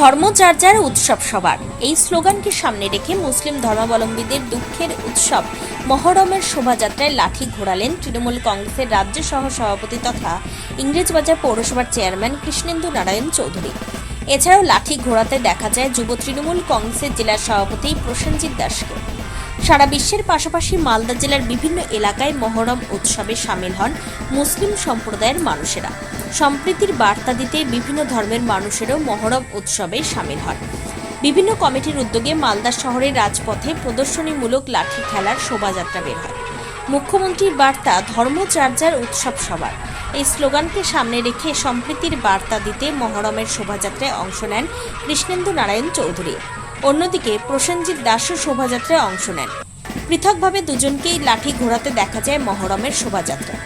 ধর্মচর্যার উৎসব সবার। এই স্লোগানকে সামনে রেখে মুসলিম ধর্মাবলম্বীদের দুঃখের উৎসব। মহরমের শোভাযাত্রায় লাঠি ঘোরালেন তৃণমূল কংগ্রেসের রাজ্য সহ সভাপতি তথা ইংরেজবাজার পৌরসভার চেয়ারম্যান কৃষ্ণেন্দু নারায়ণ চৌধুরী। এছাড়াও লাঠি ঘোরাতে দেখা যায় যুব তৃণমূল কংগ্রেসের জেলা সভাপতি প্রসেনজিৎ দাসকে। সারা বিশ্বের পাশাপাশি মালদা জেলার বিভিন্ন এলাকায় মহরম উৎসবে সামিল হন মুসলিম সম্প্রদায়ের মানুষেরা। সম্প্রীতির বার্তা দিতে বিভিন্ন ধর্মের মানুষেরও মহরম উৎসবে সামিল হন। বিভিন্ন কমিটির উদ্যোগে মালদা শহরের রাজপথে প্রদর্শনীমূলক লাঠি খেলার শোভাযাত্রা বের হয়। মুখ্যমন্ত্রীর বার্তা ধর্মচর্যার উৎসব সবার। এই স্লোগানকে সামনে রেখে সম্প্রীতির বার্তা দিতে মহরমের শোভাযাত্রায় অংশ নেন কৃষ্ণেন্দু নারায়ণ চৌধুরী। অন্যদিকে প্রসেনজিৎ দাসও শোভাযাত্রায় অংশ নেন। পৃথকভাবে দুজনকেই লাঠি ঘোরাতে দেখা যায় মহরমের শোভাযাত্রা।